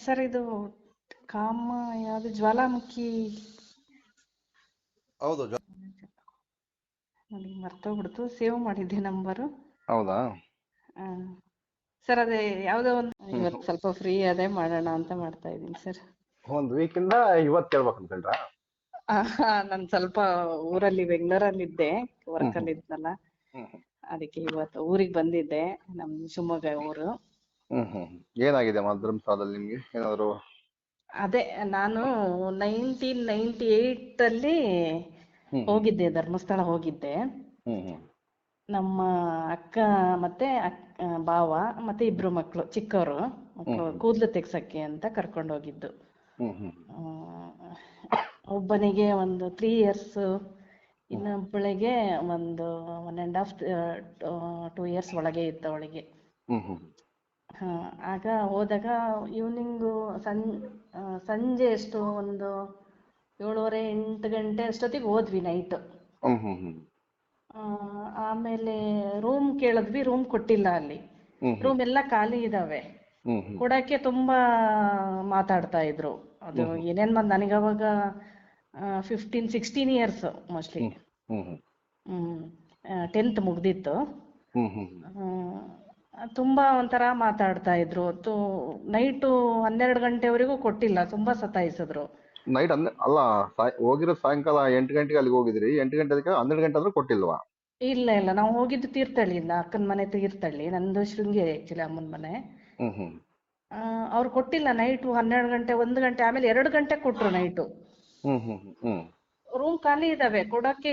Sir ಇದು ಕಾಮ ಯಾವುದು ಜ್ವಾಲಾಮುಖಿ? ಹೌದು ನನಗೆ ಮರ್ತೋಗ್ಬಿಡ್ತು. ಸೇವ್ ಮಾಡಿದ್ದೆ ನಂಬರು. ಹೌದಾ? ಸರ್ ಅದೇ ಯಾವುದೋ ಒಂದು ಇವತ್ತು ಸ್ವಲ್ಪ ಫ್ರೀ ಅದೇ ಮಾಡೋಣ ಅಂತ ಮಾಡ್ತಾ ಇದ್ದೀನಿ ಸರ್. ಒಂದು ವೀಕಿಂದ ಇವತ್ತು ಕೇಳ್ಬೇಕು ಅನ್ಕೊಂಡ್ರಾ? ನಾನು ಸ್ವಲ್ಪ ಊರಲ್ಲಿ ಬೆಂಗಳೂರಲ್ಲಿ ಇದ್ದೆ ವರ್ಕಲ್ಲಿ ಇದ್ನಲ್ಲ ಹ್ಮ್ ಹ್ಮ್. ಅದಕ್ಕೆ ಇವತ್ತು ಊರಿಗೆ ಬಂದಿದ್ದೆ ನಮ್ ಶಿವಮೊಗ್ಗ ಊರು. ಹ್ಮ್ ಹ್ಮ್. ಏನಾಗಿದೆ ಅಮ್ಮ ಧರ್ಮಸ್ಥಳದಲ್ಲಿ ನಿಮ್ಗೆ? ಏನಾದ್ರು ಅದೇ ನಾನು ನೈನ್ಟೀನ್ ನೈನ್ಟಿ ಏಟ್ ಅಲ್ಲಿ ಹ್ಮ್. ಹೋಗಿದ್ದೆ ಧರ್ಮಸ್ಥಳ ಹೋಗಿದ್ದೆ. ಹ್ಮ್ ಹ್ಮ್. ನಮ್ಮ ಅಕ್ಕ ಮತ್ತೆ ಅಕ್ ಆ, ಭಾವ ಮತ್ತೆ ಇಬ್ರು ಮಕ್ಳು ಚಿಕ್ಕವರು ಕೂದಲು ಕೂದ್ಲು ತೆಗ್ಸಕ್ಕೆ ಅಂತ ಕರ್ಕೊಂಡು ಹೋಗಿದ್ದು. ಹ್ಮ್ ಹ್ಮ್. ಆ, ಒಬ್ಬನಿಗೆ ಒಂದು ತ್ರೀ ಇಯರ್ಸ್ ಇನ್ನೊಬ್ಬಳಿಗೆ ಒಂದು one and half two years ಒಳಗೆ ಇತ್ತು ಅವಳಿಗೆ ಹ್ಮ್ ಹ್ಮ್. ಹಾ ಆಗ ಹೋದಾಗ ಈವ್ನಿಂಗು ಸಂ ಸಂಜೆ ಎಷ್ಟು? ಒಂದು ಏಳುವರೆ ಎಂಟು ಗಂಟೆ ಅಷ್ಟೊತ್ತಿಗೆ ಹೋದ್ವಿ ನೈಟ್ ಹ್ಮ್ ಹ್ಮ್ ಹ್ಮ್. ಆಮೇಲೆ ರೂಮ್ ಕೇಳಿದ್ವಿ ರೂಮ್ ಕೊಟ್ಟಿಲ್ಲ ಅಲ್ಲಿ. ಹ್ಮ್ ರೂಮ್ ಎಲ್ಲ ಖಾಲಿ ಇದಾವೆ. ಹ್ಮ್ ಹ್ಮ್. ಕೊಡಕ್ಕೆ ತುಂಬಾ ಮಾತಾಡ್ತಾ ಇದ್ರು. ಅದು ಏನೇನ್ ಬಂದ್ ನನಗೆ ಅವಾಗ fifteen sixteen years mostly hmm hmm hmm. Tenth ಮುಗ್ದಿತ್ತು. Hmm. ತುಂಬಾ ಒಂಥರ ಮಾತಾಡ್ತಾ ಇದ್ರು. ನೈಟು ಹನ್ನೆರಡು ಗಂಟೆವರೆಗೂ ಕೊಟ್ಟಿಲ್ಲ ತುಂಬಾ ಸತಾಯಿಸಿದ್ರು. ನೈಟ್ ಅಲ್ಲ ಹೋಗಿರೋ ಸಾಯಂಕಾಲ ಎಂಟು ಗಂಟೆಗೆ ಅಲ್ಲಿಗೆ ಹೋಗಿದ್ರಿ ಎಂಟು ಗಂಟೆ ಅದಕ್ಕೆ ಹನ್ನೆರಡು ಗಂಟೆ ಆದ್ರೂ ಕೊಟ್ಟಿಲ್ವಾ? ಇಲ್ಲ ಇಲ್ಲ ನಾವು ಹೋಗಿದ್ದು ತೀರ್ಥಹಳ್ಳಿಯಿಂದ ಅಕ್ಕನ ಮನೆ ತೀರ್ಥಹಳ್ಳಿ ನಂದು ಶೃಂಗೇರಿ ಆಕ್ಚುಲಿ ಅಮ್ಮನ ಮನೆ. ಹ್ಮ್ ಹ್ಮ್. ಆ, ಅವ್ರು ಕೊಟ್ಟಿಲ್ಲ ನೈಟು ಹನ್ನೆರಡು ಗಂಟೆ ಒಂದು ಗಂಟೆ ಆಮೇಲೆ ಎರಡು ಗಂಟೆ ಕೊಟ್ರು ನೈಟು ರೂಮ್ ಖಾಲಿ ಇದಾವೆ ಕೊಡಕ್ಕೆ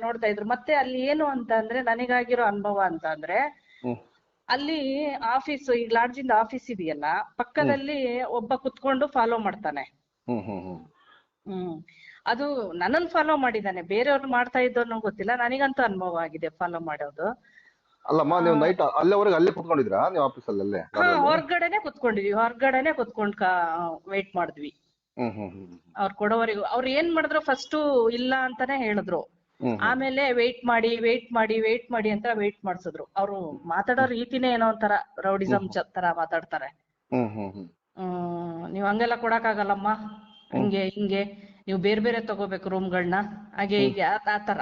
ನೋಡ್ತಾ ಇದ್ರು. ಮತ್ತೆ ಅಲ್ಲಿ ಏನು ಅಂತ ಅಂದ್ರೆ ನನಗಾಗಿರೋ ಅನುಭವ ಅಂತ ಅಂದ್ರೆ ಅಲ್ಲಿ ಆಫೀಸ್ ಈ ಲಾಡ್ಜಿಂದ ಆಫೀಸ್ ಇದೆಯಲ್ಲ ಪಕ್ಕದಲ್ಲಿ ಒಬ್ಬ ಕುತ್ಕೊಂಡು ಫಾಲೋ ಮಾಡ್ತಾನೆ. ಹ್ಮ್ ಹ್ಮ್ ಹ್ಮ್. ಹ್ಮ್. ಅದು ನನ್ನನ್ ಫಾಲೋ ಮಾಡಿದಾನೆ ಬೇರೆಯವ್ರು ಮಾಡ್ತಾ ಇದ್ದೋನು ಗೊತ್ತಿಲ್ಲ ನನಗಂತೂ ಅನುಭವ ಆಗಿದೆ ಫಾಲೋ ಮಾಡೋದು. ಅಲ್ಲಮ್ಮ ನೀವು ನೈಟ್ ಅಲ್ಲೇವರೆಗೆ ಅಲ್ಲೇ ಕುತ್ಕೊಂಡಿದ್ರಾ ನೀವು ಆಫೀಸಲ್ಲಿ ಅಲ್ಲೇ ಹಾ ಹೊರ್ಗಡೆನೆ ಕುತ್ಕೊಂಡಿದ್ವಿ ಹೊರ್ಗಡೆನೆ ಕುತ್ಕೊಂಡ್ ವೇಟ್ ಮಾಡಿದ್ವಿ. ಹ್ಮ್ ಹ್ಮ್ ಹ್ಮ್ ಅವ್ರು ಕೊಡೋವರೆಗೂ ಅವ್ರು ಏನ್ ಮಾಡಿದ್ರು ಫಸ್ಟ್ ಇಲ್ಲ ಅಂತಾನೆ ಹೇಳಿದ್ರು. ಆಮೇಲೆ ವೇಟ್ ಮಾಡಿ ವೇಟ್ ಮಾಡಿ ವೇಟ್ ಮಾಡಿ ಅಂತ ವೇಟ್ ಮಾಡ್ಸಿದ್ರು. ಅವ್ರು ಮಾತಾಡೋ ರೀತಿನೇ ಏನೋ ಒಂಥರ ರೌಡಿಸಮ್ ತರ ಮಾತಾಡ್ತಾರೆ. ನೀವ್ ಹಂಗೆಲ್ಲ ಕೊಡಕ್ಕಾಗಲ್ಲಮ್ಮ? ಹಂಗೆ ಹಿಂಗೆ. ನೀವು ಬೇರೆ ಬೇರೆ ತಗೋಬೇಕು ರೂಮ್ಗಳನ್ನ ಹಾಗೆ ಹೀಗೆ ಆ- ತರ.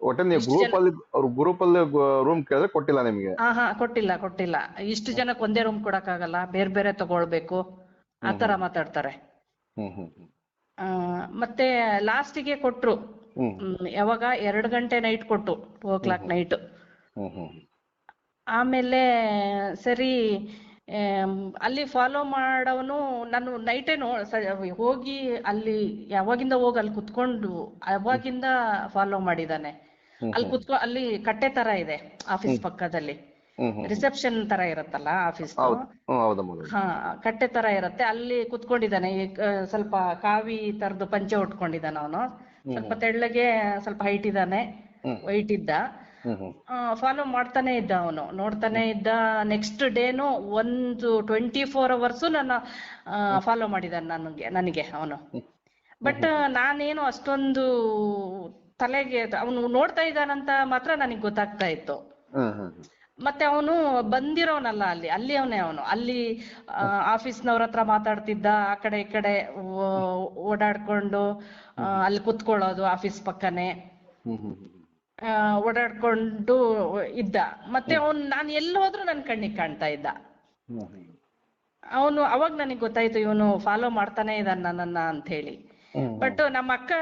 ಒಟ್ಟೆ ನೀವು ಗ್ರೂಪ್ ಅಲ್ಲಿ ಅವ್ರ ಗ್ರೂಪ್ ಅಲ್ಲಿ ರೂಮ್ ಕೇಳಿದ್ರೆ ಕೊಟ್ಟಿಲ್ಲ ನಿಮಗೆ. ಹಾ ಹಾ ಕೊಟ್ಟಿಲ್ಲ ಕೊಟ್ಟಿಲ್ಲ. ಇಷ್ಟು ಜನಕ್ಕೆ ಒಂದೇ ರೂಮ್ ಕೊಡಕ್ಕಾಗಲ್ಲ. ಬೇರೆ ಬೇರೆ ತಗೊಳ್ಬೇಕು. ಆ ತರ ಮಾತಾಡ್ತಾರೆ. ಮತ್ತೆ ಲಾಸ್ಟಿಗೆ ಕೊಟ್ರು. ಯಾವಾಗ ಎರಡ್ ಗಂಟೆ ನೈಟ್ ಕೊಟ್ಟು ಟೂ ಓ ಕ್ಲಾಕ್ ನೈಟ್ ಆಮೇಲೆ ಸರಿ ಅಲ್ಲಿ ಫಾಲೋ ಮಾಡವನು ನಾನು ನೈಟೇ ನೋ ಹೋಗಿ ಅಲ್ಲಿ ಯಾವಾಗಿಂದ ಹೋಗಿ ಅಲ್ಲಿ ಕುತ್ಕೊಂಡು ಅವಾಗಿಂದ ಫಾಲೋ ಮಾಡಿದಾನೆ ಅಲ್ಲಿ ಕುತ್ಕೊ ಅಲ್ಲಿ ಕಟ್ಟೆ ತರ ಇದೆ ಆಫೀಸ್ ಪಕ್ಕದಲ್ಲಿ. ರಿಸೆಪ್ಷನ್ ತರ ಇರುತ್ತಲ್ಲ ಆಫೀಸ್ ಹಾ ಕಟ್ಟೆ ತರ ಇರುತ್ತೆ. ಅಲ್ಲಿ ಕುತ್ಕೊಂಡಿದ್ದಾನೆ. ಸ್ವಲ್ಪ ಕಾವಿ ತರದು ಪಂಚೆ ಉಟ್ಕೊಂಡಿದ್ದಾನೆ ಅವನು. ಸ್ವಲ್ಪ ತೆಳ್ಳಗೆ ಸ್ವಲ್ಪ ಹೈಟ್ ಇದ್ದಾನೆ ವೈಟ್ ಇದ್ದ. ಫಾಲೋ ಮಾಡ್ತಾನೆ ಇದ್ದ ಅವನು ನೋಡ್ತಾನೆ ಇದ್ದ. ನೆಕ್ಸ್ಟ್ ಡೇನು ಒಂದು ಟ್ವೆಂಟಿ ಫೋರ್ ಅವರ್ಸು ನನ್ನ ಫಾಲೋ ಮಾಡಿದ ನನಗೆ ನನಗೆ ಅವನು. ಬಟ್ ನಾನೇನು ಅಷ್ಟೊಂದು ತಲೆಗೆ ಅವನು ನೋಡ್ತಾ ಇದ್ದಾನಂತ ಮಾತ್ರ ನನಗೆ ಗೊತ್ತಾಗ್ತಾ ಇತ್ತು. ಮತ್ತೆ ಅವನು ಬಂದಿರೋನಲ್ಲ ಅಲ್ಲಿ ಅಲ್ಲಿ ಅವನೇ. ಅವನು ಅಲ್ಲಿ ಆಫೀಸ್ನವ್ರ ಹತ್ರ ಮಾತಾಡ್ತಿದ್ದ ಆ ಕಡೆ ಈ ಕಡೆ ಓಡಾಡ್ಕೊಂಡು ಅಲ್ಲಿ ಕುತ್ಕೊಳ್ಳೋದು ಆಫೀಸ್ ಪಕ್ಕನೆ. ಹ್ಮ್ ಹ್ಮ್ ಹ್ಮ್. ಓಡಾಡ್ಕೊಂಡು ಇದ್ದ. ಮತ್ತೆ ಅವನ್ ನಾನು ಎಲ್ಲಿ ಹೋದ್ರು ನನ್ ಕಣ್ಣಿಗೆ ಕಾಣ್ತಾ ಇದ್ದ. ಅವನು ಅವಾಗ ನನಗೆ ಗೊತ್ತಾಯ್ತು ಇವನು ಫಾಲೋ ಮಾಡ್ತಾನೆ ಇದ್ದಾನ ನನ್ನನ್ನ ಅಂತ ಹೇಳಿ ಬಟ್ ನಮ್ಮ ಅಕ್ಕ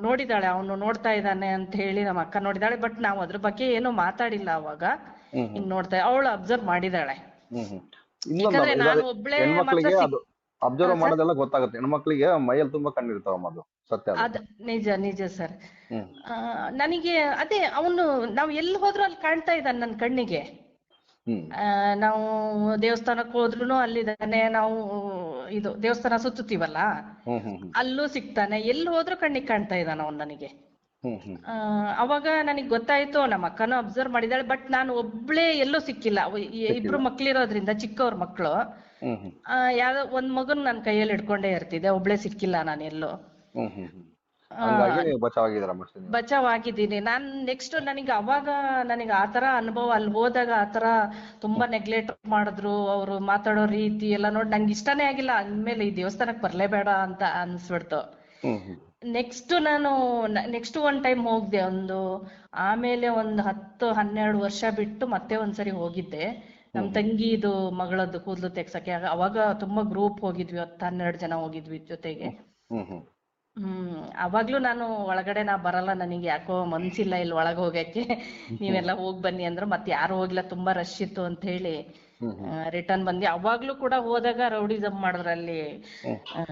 ನೋಡಿದಾಳೆ ಅವನು ನೋಡ್ತಾ ಇದ್ದಾನೆ ಅಂತ ಹೇಳಿ ನಮ್ಮ ಅಕ್ಕ ನೋಡಿದಾಳೆ ಬಟ್ ನಾವು ಅದ್ರ ಬಗ್ಗೆ ಏನು ಮಾತಾಡಿಲ್ಲ ಅವಾಗ. ಹಿಂಗ್ ನೋಡ್ತಾ ಅವಳು ಅಬ್ಸರ್ವ್ ಮಾಡಿದಾಳೆ. ಯಾಕಂದ್ರೆ ನಾನು ಒಬ್ಳೆ ಅಬ್ಸರ್ವ್ ಮಾಡೋದೆಲ್ಲ ಗೊತ್ತಾಗುತ್ತೆ. ಹೆಣ್ಮಕ್ಳಿಗೆ ಮೈಯಲ್ಲಿ ತುಂಬಾ ಕಣ್ಣಿರ್ತಾವಮ್ಮ ಅದು ಸತ್ಯ ಅದು. ನಿಜ ನಿಜ ಸರ್. ಆ ನನಗೆ ಅದೇ ಅವನು ನಾವ್ ಎಲ್ಲಿ ಹೋದ್ರು ಅಲ್ಲಿ ಕಾಣ್ತಾ ಇದ್ದಾನೆ ನನ್ನ ಕಣ್ಣಿಗೆ. ನಾವು ದೇವಸ್ಥಾನಕ್ಕೆ ಹೋದ್ರುನು ಅಲ್ಲಿದಾನೆ ನಾವು ಇದು ದೇವಸ್ಥಾನ ಸುತ್ತುತ್ತೀವಲ್ಲ? ಅಲ್ಲೂ ಸಿಗ್ತಾನೆ. ಎಲ್ಲಿ ಹೋದ್ರು ಕಣ್ಣಿಗೆ ಕಾಣ್ತಾ ಇದ್ದಾನ ಅವ್ನು ನನಗೆ. ಅವಾಗ ನನಗೆ ಗೊತ್ತಾಯ್ತು ನಮ್ಮ ಅಕ್ಕನು ಅಬ್ಸರ್ವ್ ಮಾಡಿದಾಳೆ ಬಟ್ ನಾನು ಒಬ್ಳೇ ಎಲ್ಲೂ ಸಿಕ್ಕಿಲ್ಲ. ಇಬ್ರು ಮಕ್ಳಿರೋದ್ರಿಂದ ಚಿಕ್ಕವ್ರ ಮಕ್ಳು ಯಾವ್ದೋ ಒಂದ್ ಮಗುನ್ ನನ್ನ ಕೈಯಲ್ಲಿ ಹಿಡ್ಕೊಂಡೇ ಇರ್ತಿದ್ದೆ ಒಬ್ಳೆ ಸಿಕ್ಕಿಲ್ಲ ನಾನು ಎಲ್ಲೂ. ಹಂಗಾಗಿ ನೀವು ಬಚಾವ್ ಆಗಿದ್ದೀರಮ್ಮ ಅಷ್ಟೇ ನೀವು. ಬಚಾವ್ ಆಗಿದ್ದೀನಿ ನಾನ್ ನೆಕ್ಸ್ಟ್ ನನಗೆ ಅವಾಗ ನನಗೆ ಆತರ ಅನುಭವ ಅಲ್ಲಿ ಹೋದಾಗ ಆತರ ತುಂಬಾ ನೆಗ್ಲೆಕ್ಟ್ ಮಾಡಿದ್ರು. ಅವ್ರು ಮಾತಾಡೋ ರೀತಿ ಎಲ್ಲ ನೋಡಿ ನಂಗೆ ಇಷ್ಟನೇ ಆಗಿಲ್ಲ. ಅಂದ್ಮೇಲೆ ಈ ದೇವಸ್ಥಾನಕ್ ಬರ್ಲೇಬೇಡ ಅಂತ ಅನ್ಸ್ಬಿಡ್ತು. Hmm hmm. ನೆಕ್ಸ್ಟ್ ನಾನು ನೆಕ್ಸ್ಟ್ ಒನ್ ಟೈಮ್ ಹೋಗ್ದೆ ಒಂದು ಆಮೇಲೆ ಒಂದ್ ಹತ್ತು ಹನ್ನೆರಡು ವರ್ಷ ಬಿಟ್ಟು ಮತ್ತೆ ಒಂದ್ಸರಿ ಹೋಗಿದ್ದೆ. ನಮ್ ತಂಗಿದು ಮಗಳದ್ದು ಕೂದಲು ತೆಗ್ಸಕ್ಕೆ. ಆಗ- ಅವಾಗ ತುಂಬಾ ಗ್ರೂಪ್ ಹೋಗಿದ್ವಿ. ಹತ್ತು ಹನ್ನೆರಡು ಜನ ಹೋಗಿದ್ವಿ ಜೊತೆಗೆ. ಹ್ಮ್ ಹ್ಮ್. ಹ್ಮ್ ಅವಾಗ್ಲೂ ನಾನು ಒಳಗಡೆ ನಾ ಬರಲ್ಲ ನನಗೆ ಯಾಕೋ ಮನ್ಸಿಲ್ಲ ಇಲ್ಲಿ ಒಳಗ್ ಹೋಗಕ್ಕೆ ನೀವೆಲ್ಲ ಹೋಗ್ ಬನ್ನಿ ಅಂದ್ರು ಮತ್ ಯಾರು ಹೋಗಿಲ್ಲ ತುಂಬಾ ರಶ್ ಇತ್ತು ಅಂತ ಹೇಳಿ ರಿಟರ್ನ್ ಬಂದ್ವಿ. ಅವಾಗ್ಲೂ ಕೂಡ ಹೋದಾಗ ರೌಡಿಸಮ್ ಮಾಡಿದ್ರು ಅಲ್ಲಿ ಆ,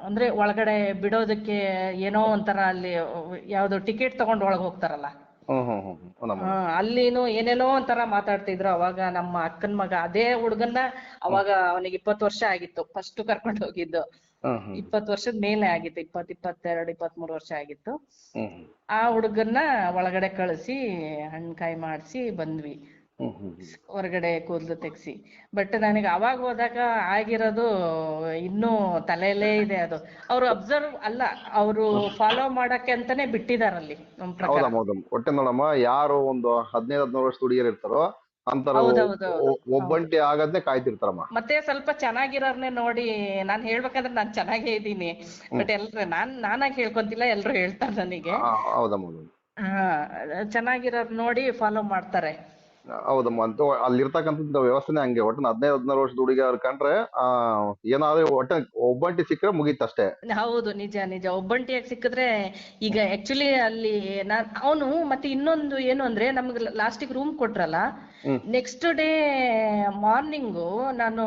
ಅಂದ್ರೆ ಒಳಗಡೆ ಬಿಡೋದಕ್ಕೆ ಏನೋ ಒಂಥರ ಅಲ್ಲಿ ಯಾವ್ದೋ ಟಿಕೆಟ್ ತಗೊಂಡ್ ಒಳಗ್ ಹೋಗ್ತಾರಲ್ಲ. ಅಲ್ಲಿನೂ ಏನೇನೋ ಒಂಥರ ಮಾತಾಡ್ತಿದ್ರು. ಅವಾಗ ನಮ್ಮ ಅಕ್ಕನ್ ಮಗ ಅದೇ ಹುಡ್ಗನ್ನ ಅವಾಗ ಅವನಿಗೆ ಇಪ್ಪತ್ತು ವರ್ಷ ಆಗಿತ್ತು ಫಸ್ಟ್ ಕರ್ಕೊಂಡ್ ಹೋಗಿದ್ದು. ಇಪ್ಪತ್ತು ವರ್ಷದ ಮೇಲೆ ಆಗಿತ್ತು ಇಪ್ಪತ್ ಇಪ್ಪತ್ತೆರಡು ಇಪ್ಪತ್ಮೂರು ವರ್ಷ ಆಗಿತ್ತು. ಆ ಹುಡುಗನ್ನ ಒಳಗಡೆ ಕಳಿಸಿ ಹಣ್ಕಾಯಿ ಮಾಡ್ಸಿ ಬಂದ್ವಿ. ಹೊರಗಡೆ ಕೂದಲು ತೆಗ್ಸಿ. ಬಟ್ ನನಗೆ ಅವಾಗ ಹೋದಾಗ ಆಗಿರೋದು ಇನ್ನೂ ತಲೆಯಲ್ಲೇ ಇದೆ ಅದು. ಅವ್ರು ಅಬ್ಸರ್ವ್ ಅಲ್ಲ ಅವರು ಫಾಲೋ ಮಾಡಕ್ಕೆ ಅಂತಾನೆ ಬಿಟ್ಟಿದಾರಲ್ಲಿ ಯಾರು ಒಂದು ಹದಿನೈದು ಹದಿನಾರು ವರ್ಷದ ಹುಡುಗಿಯರು ಇರ್ತಾರೋ ಅಂತಾರ ಒಬ್ಬಂಟಿ ಆಗದ್ನೆ ಕಾಯ್ತಿರ್ತಾರಮ್ಮ ಮತ್ತೆ ಸ್ವಲ್ಪ ಚೆನ್ನಾಗಿರೋರ್ನೆ ನೋಡಿ ನಾನ್ ಹೇಳ್ಬೇಕಂದ್ರೆ ನಾನ್ ಚೆನ್ನಾಗೇ ಇದ್ದೀನಿ. ಬಟ್ ಎಲ್ರು ನಾನ್ ನಾನಾಗಿ ಹೇಳ್ಕೊಂತಿಲ್ಲ ಎಲ್ರು ಹೇಳ್ತಾರೆ ನನಗೆ. ಹೌದಾ ಹೌದಮ್ಮ ಚೆನ್ನಾಗಿರೋರ್ ನೋಡಿ ಫಾಲೋ ಮಾಡ್ತಾರೆ. ಹೌದಮ್ಮ ಅಂತ ಅಲ್ಲಿರ್ತಕ್ಕಂಥ ವ್ಯವಸ್ಥೆನೇ ಹಂಗೆ. ಒಟ್ಟು ಹದಿನೈದು ಹದಿನಾರು ವರ್ಷದ ಹುಡುಗಿ ಅವ್ರು ಕಂಡ್ರೆ ಆ ಏನಾದ್ರು ಒಟ್ಟ ಒಬ್ಬಂಟಿ ಸಿಕ್ಕರೆ ಮುಗೀತ್ ಅಷ್ಟೇ ಹೌದು ನಿಜ ನಿಜ. ಒಬ್ಬಂಟಿಯಾಗಿ ಸಿಕ್ಕಿದ್ರೆ ಈಗ ಆಕ್ಚುಲಿ ಅಲ್ಲಿ ನಾನ್ ಅವನು ಮತ್ತೆ ಇನ್ನೊಂದು ಏನು ಅಂದ್ರೆ ನಮ್ಗೆ ಲಾಸ್ಟಿಗೆ ರೂಮ್ ಕೊಟ್ರಲ್ಲ. ನೆಕ್ಸ್ಟ್ ಡೇ ಮಾರ್ನಿಂಗ್ ನಾನು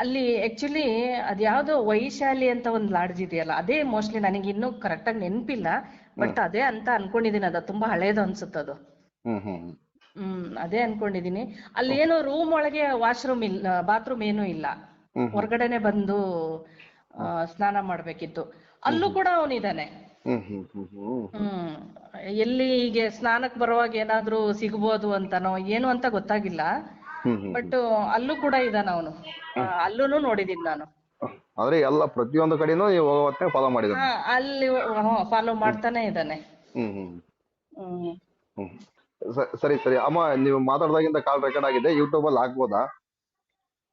ಅಲ್ಲಿ ಆಕ್ಚುಲಿ ಅದ್ಯಾವ್ದೋ ವೈಶಾಲಿ ಅಂತ ಒಂದು ಲಾಡ್ಜ್ ಇದೆಯಲ್ಲ ಅದೇ ಮೋಸ್ಟ್ಲಿ ನನಗೆ ಇನ್ನೂ ಕರೆಕ್ಟ್ ಆಗಿ ನೆನಪಿಲ್ಲ ಬಟ್ ಅದೇ ಅಂತ ಅನ್ಕೊಂಡಿದೀನಿ ಅದ ತುಂಬಾ ಹಳೇದು ಅನ್ಸುತ್ತದು. ಹ್ಮ್ ಅದೇ ಅನ್ಕೊಂಡಿದೀನಿ. ಅಲ್ಲಿ ಏನು ರೂಮ್ ಒಳಗೆ ವಾಶ್ರೂಮ್ ಇಲ್ಲ ಬಾತ್ರೂಮ್ ಏನೂ ಇಲ್ಲ. ಹೊರಗಡೆನೆ ಬಂದು ಆ, ಸ್ನಾನ ಮಾಡ್ಬೇಕಿತ್ತು. ಅಲ್ಲೂ ಕೂಡ ಅವನಿದಾನೆ ಹ್ಮ್ ಹ್ಮ್ ಹ್ಮ್ ಹ್ಮ್. ಹ್ಮ್. ಎಲ್ಲಿ ಹೀಗೆ ಸ್ನಾನಕ್ ಬರುವಾಗ ಏನಾದ್ರೂ ಸಿಗ್ಬೋದು ಅಂತನೋ ಏನು ಅಂತ ಗೊತ್ತಾಗಿಲ್ಲ. ಹ್ಮ್ ಹ್ಮ್ ಬಟ್ ಅಲ್ಲೂ ಕೂಡ ಇದಾನ ಅವನು. ಅಲ್ಲೂನು ನೋಡಿದೀನಿ ನಾನು. ಅಂದ್ರೆ ಎಲ್ಲ ಪ್ರತಿಯೊಂದು ಕಡೆನೂ ನೀವು ಫಾಲೋ ಮಾಡಿದ್ರು ಹಾ ಅಲ್ಲಿ ಫಾಲೋ ಮಾಡ್ತಾನೆ ಇದ್ದಾನೆ ಹ್ಮ್ ಹ್ಮ್. ಹ್ಮ್. ಹ್ಮ್. ಸ- ಸರಿ ಸರಿ. ಅಮ್ಮ ನೀವು ಮಾತಾಡ್ದಾಗಿಂದ ಕಾಲ್ ರೆಕಾರ್ಡ್ ಆಗಿದೆ. ಯೂಟ್ಯೂಬ್ ಅಲ್ಲಿ ಹಾಕ್ಬೋದಾ?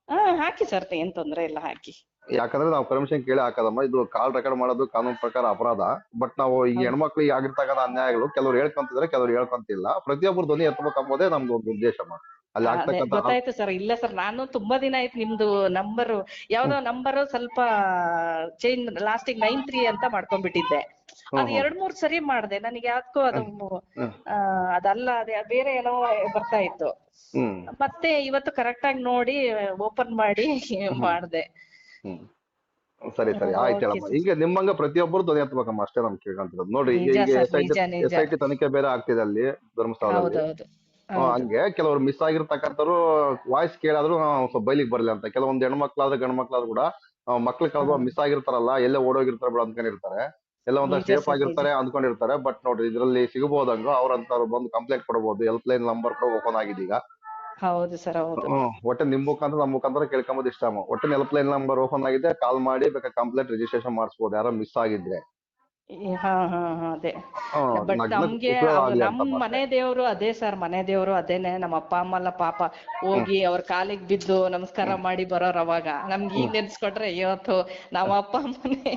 ಹಾ ಹಾಕಿ ಸರ್ ಏನ್ ತೊಂದ್ರೆ ಇಲ್ಲ ಹಾಕಿ. ಯಾಕಂದ್ರೆ ನಾವು ಪರ್ಮಿಷನ್ ಕೇಳಿ ಹಾಕದಮ್ಮ. ಇದು ಕಾಲ್ ರೆಕಾರ್ಡ್ ಮಾಡೋದು ಕಾನೂನು ಪ್ರಕಾರ ಅಪರಾಧ. ಬಟ್ ನಾವು ಈ ಹೆಣ್ಮಕ್ಳಿಗೆ ಆಗಿರ್ತಕ್ಕಂಥ ಅನ್ಯಾಯಗಳು ಕೆಲವ್ರು ಹೇಳ್ಕೊಂತಿದ್ರೆ ಕೆಲವ್ರು ಹೇಳ್ಕೊಂತಿಲ್ಲ. ಪ್ರತಿಯೊಬ್ಬರು ಧ್ವನಿ ಎತ್ತಬೇಕಂಬೋದೇ ನಮ್ದು ಒಂದು ಉದ್ದೇಶಮ್ಮ. ಅಲ್ಲಿ ಆಗ್ತಕ್ಕಂಥ ಗೊತ್ತಾಯ್ತು ಸರ್ ಇಲ್ಲ ಸರ್ ನಾನು ತುಂಬಾ ದಿನ ಆಯ್ತು ನಿಮ್ದು ನಂಬರ್ ಯಾವ್ದೋ ನಂಬರ್ ಸ್ವಲ್ಪ ಚೇಂಜ್ ಲಾಸ್ಟಿಗೆ ನೈನ್ ತ್ರೀ ಅಂತ ಮಾಡ್ಕೊಂಡ್ಬಿಟ್ಟಿದ್ದೆ. ಅದು ಎರಡ್ ಮೂರ್ ಸರಿ ಮಾಡ್ದೆ. ನನಗೆ ಯಾಕೋ ಅದು ಅದಲ್ಲ ಅದೇ ಬೇರೆ ಏನೋ ಬರ್ತಾ ಇತ್ತು. ಮತ್ತೆ ಇವತ್ತು ಕರೆಕ್ಟ್ ಆಗಿ ನೋಡಿ ಓಪನ್ ಮಾಡಿ ಮಾಡ್ದೆ. ಸರಿ ಸರಿ. ಆಯ್ತು ಹೇಳಮ್ಮ ಈಗ ನಿಮ್ಮಂಗ ಪ್ರತಿಯೊಬ್ಬರು ಧ್ವನಿ ಹತ್ಬೇಕಮ್ಮ ಅಷ್ಟೇ ನಮ್ಗೆ ಕೇಳ್ಕೊಂತಿರೋದು ನೋಡಿ ಎಸ್ ಐ ಟಿ ತನಿಖೆ ಬೇರೆ ಆಗ್ತಿದೆ ಅಲ್ಲಿ ಧರ್ಮಸ್ಥಳದಲ್ಲಿ. ಹಂಗೆ ಕೆಲವರು ಮಿಸ್ ಆಗಿರ್ತಕ್ಕಂಥವ್ರು ವಾಯ್ಸ್ ಕೇಳಾದ್ರು ಸ್ವಲ್ಪ ಬೈಲಿಗೆ ಬರಲಿ ಅಂತ. ಕೆಲವೊಂದು ಹೆಣ್ಮಕ್ಳಾದ್ರೆ ಗಂಡ್ ಮಕ್ಳಾದ್ರು ಕೂಡ ಮಕ್ಳು ಕಳೆದ ಮಿಸ್ ಆಗಿರ್ತಾರಲ್ಲ ಎಲ್ಲೇ ಓಡೋಗಿರ್ತಾರ ಬಿಡ ಅಂದ್ಕೊಂಡಿರ್ತಾರೆ. ಎಲ್ಲ ಒಂದ್ ಸೇಫ್ ಆಗಿರ್ತಾರೆ ಅಂದ್ಕೊಂಡಿರ್ತಾರೆ. ಬಟ್ ನೋಡ್ರಿ ಇದ್ರಲ್ಲಿ ಸಿಗಬಹುದಂಗ ಅವ್ರಂತವ್ರು ಬಂದು ಕಂಪ್ಲೇಂಟ್ ಕೊಡಬಹುದು ಹೆಲ್ಪ್ ಲೈನ್ ನಂಬರ್ ಕೂಡ ಓಪನ್ ಆಗಿದೆ ಈಗ. ಹೌದು ಸರ್ ಹೌದು. ಹ್ಮ್ ಒಟ್ಟೆ ನಿಮ್ ಮುಖಾಂತರ ನಮ್ಮ ಮುಖಾಂತರ ಕೇಳ್ಕೊಂಬೋದು ಇಷ್ಟ. ಒಟ್ಟೆ ಹೆಲ್ಪ್ ಲೈನ್ ನಂಬರ್ ಓಪನ್ ಆಗಿದೆ ಕಾಲ್ ಮಾಡಿ ಬೇಕಾದ್ರೆ ಕಂಪ್ಲೇಂಟ್ ರಿಜಿಸ್ಟ್ರೇಷನ್ ಮಾಡಿಸಬಹುದು ಯಾರೋ ಮಿಸ್ ಆಗಿದ್ರೆ. ಹಾ ಹಾ ಹಾ ಅದೇ. ಬಟ್ ನಮ್ಗೆ ನಮ್ ಮನೆ ದೇವ್ರು ಅದೇ ಸರ್ ಮನೆ ದೇವ್ರು ಅದೇನೆ ನಮ್ಮ ಅಪ್ಪ ಅಮ್ಮ ಎಲ್ಲ ಪಾಪ ಹೋಗಿ ಅವ್ರ ಕಾಲಿಗೆ ಬಿದ್ದು ನಮಸ್ಕಾರ ಮಾಡಿ ಬರೋರ್ ಅವಾಗ. ನಮ್ಗೆ ಈಗ ನೆನ್ಸ್ಕೊಟ್ರೆ ಇವತ್ತು ನಮ್ಮ ಅಪ್ಪ ಅಮ್ಮನೆ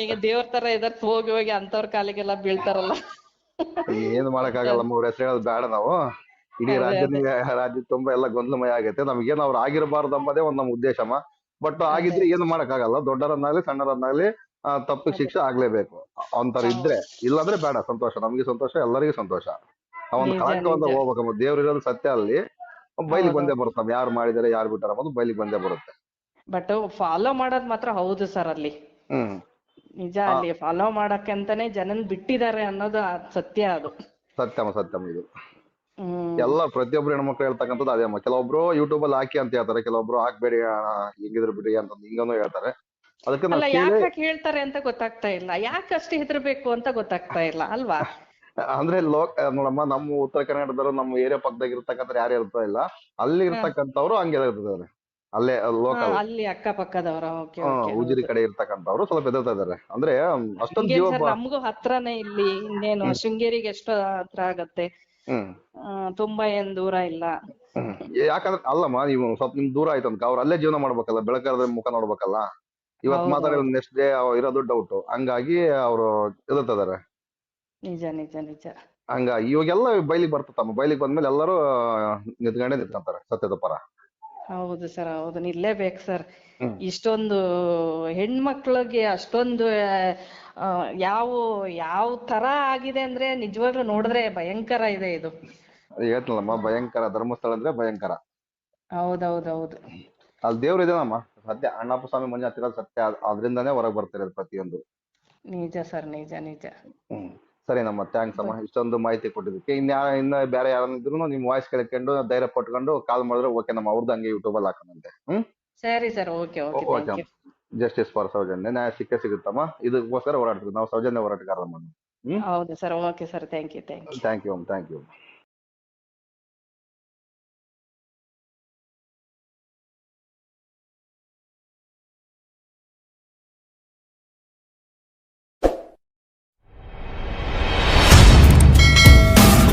ಈಗ ದೇವ್ರ ತರ ಇದಾರೆ ಹೋಗಿ ಹೋಗಿ ಅಂತವ್ರ ಕಾಲಿಗೆಲ್ಲ ಬೀಳ್ತಾರಲ್ಲ. ಏನ್ ಮಾಡಕ್ಕಾಗಲ್ಲ ಮೂರ್ ಹೆಸರು ಹೇಳೋದು ಬೇಡ ನಾವು. ಇಡೀ ರಾಜ್ಯ ರಾಜ್ಯದ ರಾಜ್ಯ ತುಂಬಾ ಎಲ್ಲ ಗೊಂದಲಮಯ ಆಗೈತೆ. ನಮ್ಗೇನು ಅವ್ರು ಆಗಿರಬಾರ್ದು ಅಂಬೋದೇ ಒಂದ್ ನಮ್ ಉದ್ದೇಶಮ್ಮ. ಬಟ್ ಆಗಿದ್ರೆ ಏನು ಮಾಡಕ್ಕಾಗಲ್ಲ. ದೊಡ್ಡರನ್ನಾಗ್ಲಿ ಸಣ್ಣರನ್ನಾಗ್ಲಿ ತಪ್ಪಿಗೆ ಶಿಕ್ಷೆ ಆಗ್ಲೇಬೇಕು. ಅಂತರ ಇದ್ರೆ ಇಲ್ಲಾಂದ್ರೆ ಬೇಡ ಸಂತೋಷ. ನಮ್ಗೆ ಸಂತೋಷ ಎಲ್ಲರಿಗೂ ಸಂತೋಷ. ಆ ಒಂದು ಕಳಂಕವಂತ. ಹೋಗ್ಬೇಕಮ್ಮ ದೇವ್ರು ಇರೋದು ಸತ್ಯ ಅಲ್ಲಿ. ಬೈಲಿಗೆ ಹೌದು. ಬಂದೇ ಬರುತ್ತೆ. ಯಾರು ಮಾಡಿದಾರೆ ಯಾರು ಬಿಟ್ಟಾರ ಅನ್ನೋದು ಬೈಲಿಗೆ ಬಂದೇ ಬರುತ್ತೆ. ಬಟ್ ಫಾಲೋ ಮಾಡೋದ್ ಮಾತ್ರ ಹೌದು ಸರ್ ಅಲ್ಲಿ. ಹ್ಮ್. ನಿಜ ಅಲ್ಲಿ. ಫಾಲೋ ಮಾಡಕ್ಕೆ ಅಂತಾನೆ ಜನನ್ ಬಿಟ್ಟಿದ್ದಾರೆ ಅನ್ನೋದು ಸತ್ಯ ಅದು. ಸತ್ಯಮ್ಮ ಸತ್ಯಮ್ಮ ಇದು. ಎಲ್ಲ ಪ್ರತಿಯೊಬ್ರು ಹೆಣ್ಮಕ್ಳು ಹೇಳ್ತಕ್ಕಂಥದ್ದು ಅದೇ ಅಮ್ಮ. ಕೆಲವೊಬ್ರು ಯೂಟ್ಯೂಬ್ ಅಲ್ಲಿ ಹಾಕಿ ಅಂತ ಹೇಳ್ತಾರೆ. ಕೆಲವೊಬ್ರು ಹಾಕ್ಬೇಡಿ ಹಿಂಗಿದ್ರು ಬಿಡಿ ಅಂತ ಹಿಂಗನು ಹೇಳ್ತಾರೆ. ಅದಕ್ಕೆ ಅಲ್ಲ ಯಾಕೆ ಹೇಳ್ತಾರೆ ಅಂತ ಗೊತ್ತಾಗ್ತಾ ಇಲ್ಲ. ಯಾಕೆ ಅಷ್ಟು ಹೆದರ್ಬೇಕು ಅಂತ ಗೊತ್ತಾಗ್ತಾ ಇಲ್ಲ ಅಲ್ವಾ? ಅಂದ್ರೆ ಲೋಕ್ ನೋಡಮ್ಮ ನಮ್ಮ ಉತ್ತರ ಕರ್ನಾಟಕದವರು ನಮ್ಮ ಏರಿಯಾ ಪಕ್ಕದಾಗ ಇರ್ತಕ್ಕಂಥ ಯಾರು ಇರ್ತಾ ಇಲ್ಲ. ಅಲ್ಲಿ ಇರ್ತಕ್ಕಂಥವ್ರು ಹಂಗೆ ಇರ್ತಿದ್ದಾರೆ ಅಲ್ಲೇ ಲೋಕ ಲೋಕಲ್ ಅಲ್ಲಿ ಅಕ್ಕಪಕ್ಕದವರ. ಹ್ಮ್ ಓಕೆ ಉಜಿರಿ ಕಡೆ ಇರ್ತಕ್ಕಂಥವ್ರು ಸ್ವಲ್ಪ ಹೆದರ್ತಾ ಇದಾರೆ. ಅಂದ್ರೆ ಅಷ್ಟೊಂದು ಜೀವ ನಮಗೂ ಹತ್ರನೇ ಇಲ್ಲಿ ಇನ್ನೇನು ಶೃಂಗೇರಿಗೆ ಎಷ್ಟು ಹತ್ರ ಆಗತ್ತೆ. ತುಂಬಾ ಏನ್ ದೂರ ಇಲ್ಲ. ಯಾಕಂದ್ರೆ ಅಲ್ಲಮ್ಮ ನೀವು ಸ್ವಲ್ಪ ನಿಮ್ ದೂರ ಆಯ್ತು ಅವ್ರು ಅಲ್ಲೇ ಜೀವನ ಮಾಡ್ಬೇಕಲ್ಲ ಬೆಳಕಾದ್ರೆ ಮುಖ ನೋಡ್ಬೇಕಲ್ಲ. ಇವತ್ ಮಾತಾಡಿ ಒಂದ್. ನೆಕ್ಸ್ಟ್ ಡೇ ಇರೋದು ಡೌಟ್ ಹಂಗಾಗಿ ಅವರು ಎದುರ್ತಿದಾರೆ ನಿಜ ನಿಜ ನಿಜ. ಹಂಗ ಇವಾಗೆಲ್ಲ ಬೈಲಿಗೆ ಬರ್ತತಮ್ಮ ಬೈಲಿಗೆ ಬಂದ್ಮೇಲೆ ಎಲ್ಲರೂ ನಿಂತ್ಕೊಂಡೇ ನಿಂತ್ಕೊಂತಾರೆ ಸತ್ಯದ ಪರ. ಹೌದು ಸರ್ ಹೌದು. ನಿಲ್ಲೇಬೇಕು ಸರ್. ಇಷ್ಟೊಂದು ಹೆಣ್ಮಕ್ಳಿಗೆ ಅಷ್ಟೊಂದು ಯಾವ ಯಾವ ತರ ಆಗಿದೆ ಅಂದ್ರೆ ನಿಜವಾಗ್ಲೂ ನೋಡಿದ್ರೆ ಭಯಂಕರ ಇದೆ ಇದು. ಹೇಳ್ತಲ್ಲಮ್ಮ ಭಯಂಕರ. ಧರ್ಮಸ್ಥಳ ಅಂದ್ರೆ ಭಯಂಕರ. ಹೌದೌದೌದು. ಅಲ್ಲಿ ದೇವ್ರು ಇದೇನಮ್ಮ ಸತ್ಯ ಅಣ್ಣಪ್ಪ ಸ್ವಾಮಿ ಮನೆ ಹತ್ತಿರ ಸತ್ಯ ಅದರಿಂದನೇ ಹೊರಗೆ ಬರ್ತಿರೋದು ಪ್ರತಿಯೊಂದು. ನಿಜ ಸರ್ ನಿಜ ನಿಜ. ಹ್ಮ್. ಸರಿನಮ್ಮ ಥ್ಯಾಂಕ್ಸ್ ಅಮ್ಮ. ಇಷ್ಟೊಂದು ಮಾಹಿತಿ ಕೊಟ್ಟಿದ್ದಕ್ಕೆ. ಇನ್ನ ಇನ್ನ ಬೇರೆ ಯಾರನ್ನಿದ್ರು ನಿಮ್ ವಾಯ್ಸ್ ಕೇಳ್ಕೊಂಡು ಧೈರ್ಯ ಪಟ್ಕೊಂಡು ಕಾಲ್ ಮಾಡಿದ್ರೆ ಓಕೆ ನಮ್ಮ ಅವ್ರದ್ದು ಹಂಗೆ ಯೂಟ್ಯೂಬ್ ಅಲ್ಲಿ ಹಾಕೋಣಂತೆ ಹ್ಮ್? ಸರಿ sir okay okay okay thank you justice for Soujanya. ನ್ಯಾಯ ಸಿಕ್ಕೇ ಸಿಗುತ್ತಮ್ಮ. ಇದಕ್ಕೋಸ್ಕರ ಹೋರಾಡ್ತೀವಿ ನಾವು ಸೌಜನ್ಯ ಹೋರಾಟಗಾರ ಹ್ಮ್? ಹೌದು sir okay sir thank you thank you thank you thank you